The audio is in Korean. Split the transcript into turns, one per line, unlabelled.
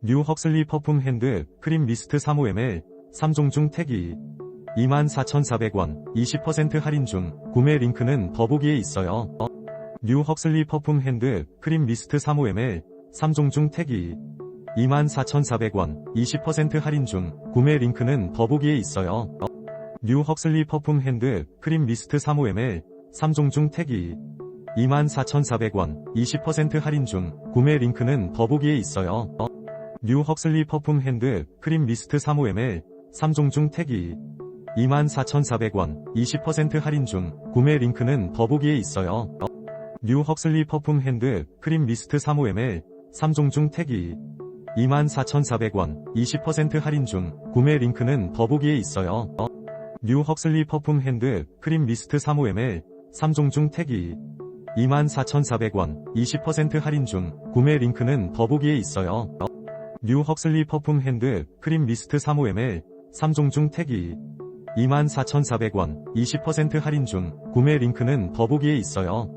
뉴 헉슬리 퍼퓸 핸드 크림 미스트 35ml 3종 중 택이 24,400원 20% 할인 중 구매 링크는 더보기에 있어요. 뉴 헉슬리 퍼퓸 핸드 크림 미스트 35ml 3종 중 택이 24,400원 20% 할인 중 구매 링크는 더보기에 있어요. 뉴 헉슬리 퍼퓸 핸드 크림 미스트 35ml 3종 중 택이 24,400원 20% 할인 중 구매 링크는 더보기에 있어요. 뉴 헉슬리 퍼퓸 핸드 크림 미스트 35ml 3종 중 택이 24,400원 20% 할인 중 구매 링크는 더보기에 있어요. 뉴 헉슬리 퍼퓸 핸드 크림 미스트 35ml 3종 중 택이 24,400원 20% 할인 중 구매 링크는 더보기에 있어요. 뉴 헉슬리 퍼퓸 핸드 크림 미스트 35ml 3종 중 택이 24,400원 20% 할인 중 구매 링크는 더보기에 있어요. 뉴 헉슬리 퍼퓸 핸드 크림 미스트 35ml 3종 중 택이 24,400원 20% 할인 중 구매 링크는 더보기에 있어요.